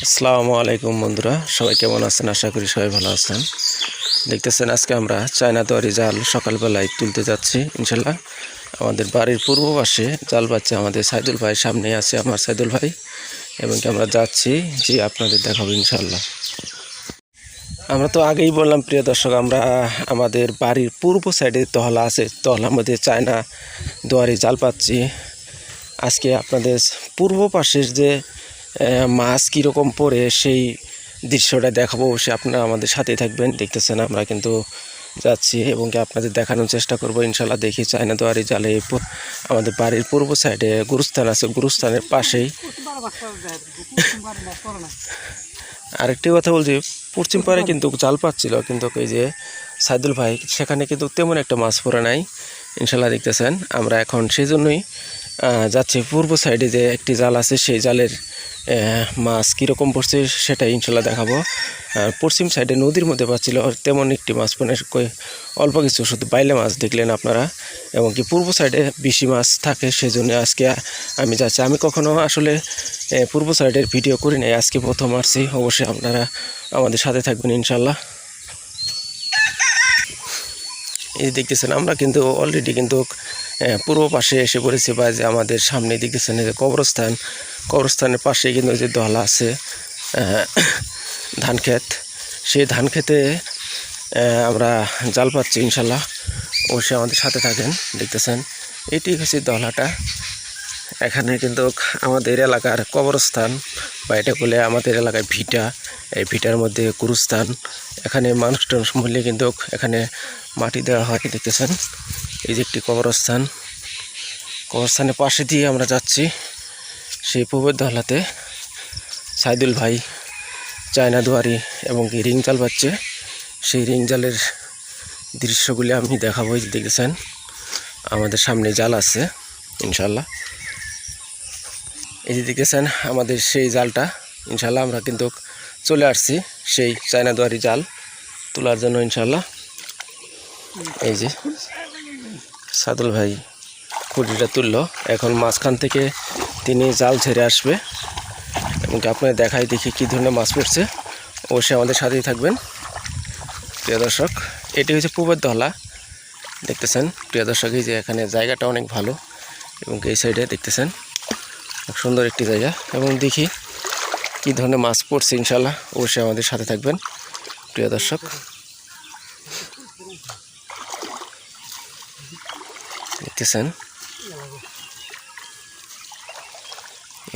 আসসালামু আলাইকুম বন্ধুরা, সবাই কেমন আছেন? আশা করি সবাই ভালো আছেন। দেখতেছেন আজকে আমরা চায়না তোয়ারি জাল সকালবেলায় তুলতে যাচ্ছি, ইনশাল্লাহ। আমাদের বাড়ির পূর্ব পাশে জাল পাচ্ছে আমাদের সাইদুল ভাই সামনে আছে, আমার সাইদুল ভাই। এবং কি আমরা যাচ্ছি যে আপনাদের দেখাবো ইনশাল্লাহ। আমরা তো আগেই বললাম, প্রিয় দর্শক, আমরা আমাদের বাড়ির পূর্ব সাইডে তহলা আছে, তহলার মধ্যে চায়না দুয়ারি জাল পাচ্ছি। আজকে আপনাদের পূর্ব পাশের যে মাছ কীরকম পরে সেই দৃশ্যটা দেখাবো। অবশ্যই আপনারা আমাদের সাথেই থাকবেন, দেখতেছেন, আমরা কিন্তু যাচ্ছি এবং কি আপনাদের দেখানোর চেষ্টা করব। ইনশাল্লাহ দেখি চায়না দুয়ারি জালে আমাদের বাড়ির পূর্ব সাইডে গুরুস্থান আছে, গুরুস্থানের পাশেই। আরেকটি কথা বলছি, পশ্চিম পাড়ে কিন্তু জাল পাচ্ছিল, কিন্তু এই যে সাইদুল ভাই, সেখানে কিন্তু তেমন একটা মাছ পড়ে নাই। ইনশাল্লাহ দেখতেছেন, আমরা এখন সেই জন্যই যাচ্ছি পূর্ব সাইডে যে একটি জাল আছে, সেই জালের মাছ কীরকম পড়ছে সেটাই ইনশাল্লাহ দেখাবো। আর পশ্চিম সাইডে নদীর মধ্যে পাচ্ছিল তেমন একটি মাছ মানে অল্প কিছু শুধু বাইলে মাছ দেখলেন আপনারা, এবং কি পূর্ব সাইডে বেশি মাছ থাকে সেই জন্য আজকে আমি যাচ্ছি। আমি কখনো আসলে পূর্ব সাইডের ভিডিও করি নাই, আজকে প্রথম আসছি, অবশ্যই আপনারা আমাদের সাথে থাকবেন ইনশাল্লাহ। এই দেখতেছেন, আমরা কিন্তু অলরেডি কিন্তু পূর্ব পাশে এসে পড়েছি, বা যে আমাদের সামনে দেখতেছেন কবরস্থান কবরস্থানের পাশে কিন্তু যে দহলা আছে ধান ক্ষেত। সেই ধান খেতে আমরা জাল পাচ্ছি ইনশাল্লাহ। অবশ্যই আমাদের সাথে থাকেন, দেখতেছেন। এটি হচ্ছে দলাটা এখানে কিন্তু আমাদের এলাকার কবরস্থান, বা এটা বলে আমাদের এলাকায় ভিটা। এই ভিটার মধ্যে কুরুস্থান এখানে মানুষ টানুষ মূল্যে কিন্তু এখানে মাটি দেওয়া হয়, দেখতেছেন। এই যে একটি কবরস্থান। কবরস্থানের পাশে দিয়ে আমরা যাচ্ছি। সেই পূবের দহলাতে সাইদুল ভাই চায়না দুয়ারি এবং কি রিং জাল পাচ্ছে সেই রিং জালের দৃশ্যগুলি আমি দেখাবো দেখতেছেন আমাদের সামনে জাল আছে ইনশাল্লাহ এই যে দেখতেছেন আমাদের সেই জালটা ইনশাল্লাহ আমরা কিন্তু চলে আসছি সেই চায়না দুয়ারি জাল তোলার জন্য ইনশাল্লাহ এই যে সাদুল ভাই খুঁটিটা তুললো, এখন মাঝখান থেকে তিনি জাল ছেড়ে আসবে। এবং কি আপনাদের দেখাই দেখি কী ধরনের মাছ পড়ছে। অবশ্যই আমাদের সাথেই থাকবেন। প্রিয় দর্শক, এটি হচ্ছে পূবের দহলা। দেখতেছেন, প্রিয় দর্শক, এই যে এখানে জায়গাটা অনেক ভালো এবং এই সাইডে দেখতেছেন সুন্দর একটি জায়গা। এবং দেখি কী ধরনের মাছ পড়ছে ইনশাল্লাহ অবশ্যই আমাদের সাথে থাকবেন, প্রিয় দর্শক। দেখতেছেন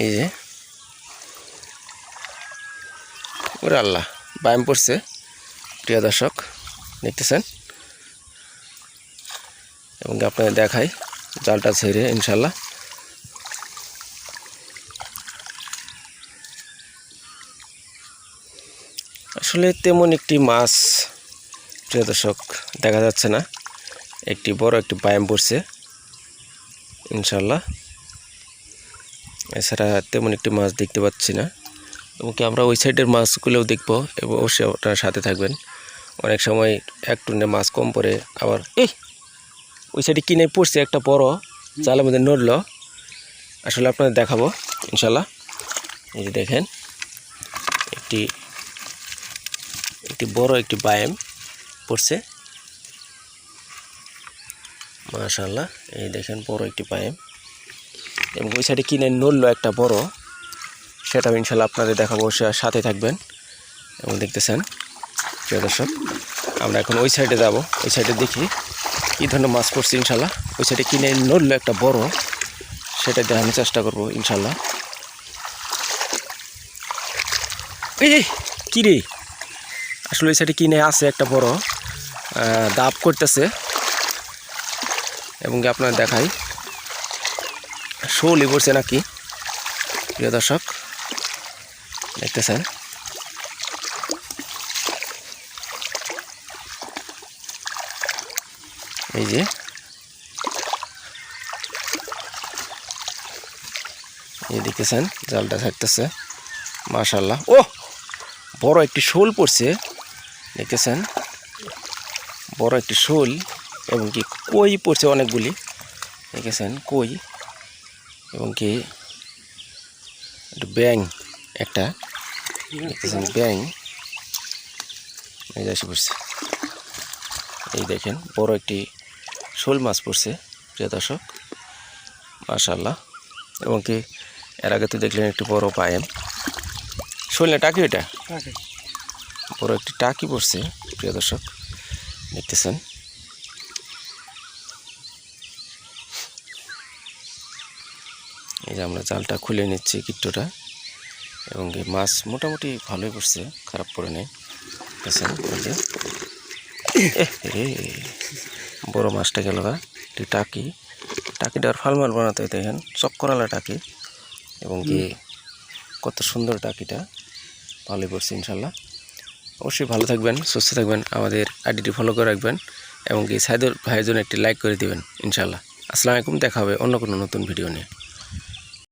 এই যে। ওরে আল্লাহ ব্যায়াম পড়ছে। প্রিয় দর্শক, দেখতেছেন? এবং আপনাদের দেখাই, জালটা ছেড়ে, ইনশাল্লাহ। আসলে তেমন একটি মাছ, প্রিয় দর্শক, দেখা যাচ্ছে না। একটি বড় একটি ব্যায়াম পড়ছে, ইনশাল্লাহ। এছাড়া তেমন একটি মাছ দেখতে পাচ্ছি না। এবং কি আমরা ওই সাইডের মাছগুলোও দেখব এবং অবশ্যই আপনারা সাথে থাকবেন। অনেক সময় এক টুনে মাছ কম পড়ে, আবার এই, ওই সাইডে কিনে পড়ছে একটা বড় জালের মধ্যে নড়ল। আসলে আপনাদের দেখাবো, ইনশাল্লাহ। এই যে দেখেন, একটি একটি বড় একটি বায়াম পড়ছে। মাশাল্লাহ, এই দেখেন বড় একটি বায়াম। এবং ওই সাইডে কিনে নড়লো একটা বড়, সেটা আমি ইনশাল্লাহ আপনাদের দেখাবো, অবশ্যই সাথে থাকবেন। এবং দেখতেছেন, প্রিয় দর্শক, আমরা এখন ওই সাইডে যাব। ওই সাইডে দেখি কী ধরনের মাছ পড়ছে ইনশাল্লাহ। ওই সাইডে কিনে নড়লো একটা বড়, সেটা দেখানোর চেষ্টা করব ইনশাল্লাহ। এই কি রে? আসলে ওই সাইডে কিনে আছে একটা বড় দাপ করতেছে। এবং আপনার দেখাই। শোলি পড়ছে নাকি? প্রিয় দর্শক, দেখতেছেন? এই যে, এই দেখতেছেন, জালটা থাকতেছে মাশাল্লাহ ও, বড় একটি শোল পড়ছে। দেখতেছেন? বড় একটি শোল এবং কি কই পড়ছে অনেকগুলি। দেখেছেন কই? এবং কি? একটু ব্যাং একটা। দেখতেছেন ব্যাং এই এসে পড়ছে। এই দেখেন বড় একটি শোল মাছ পড়ছে প্রিয় দর্শক। মাশাল্লাহ এবং কি এর আগে তো দেখলেন একটি বড় পায়েন শোল না টাকি এটা বড় একটি টাকি পড়ছে প্রিয় দর্শক। দেখতেছেন। এই যে আমরা জালটা খুলে নিচ্ছি কিট্টোটা এবং এই মাছ মোটামুটি ভালোই পড়ছে খারাপ পড়ে নেই। দেখছেন যে। রে বড় মাছটা গেল গা। একটি টাকি। টাকিটার ফালমাল বানাতে হয় দেখেন। চক্করালা টাকি। এবং কি কত সুন্দর টাকিটা। ভালোই পড়ছে ইনশাল্লাহ। অবশ্যই ভালো থাকবেন সুস্থ থাকবেন আমাদের আইডিটি ফলো করে রাখবেন। এবং কি সাইদুল ভাইয়ের জন্য একটি লাইক করে দিবেন ইনশাল্লাহ। আসসালামু আলাইকুম দেখা হবে অন্য কোনো নতুন ভিডিও নিয়ে।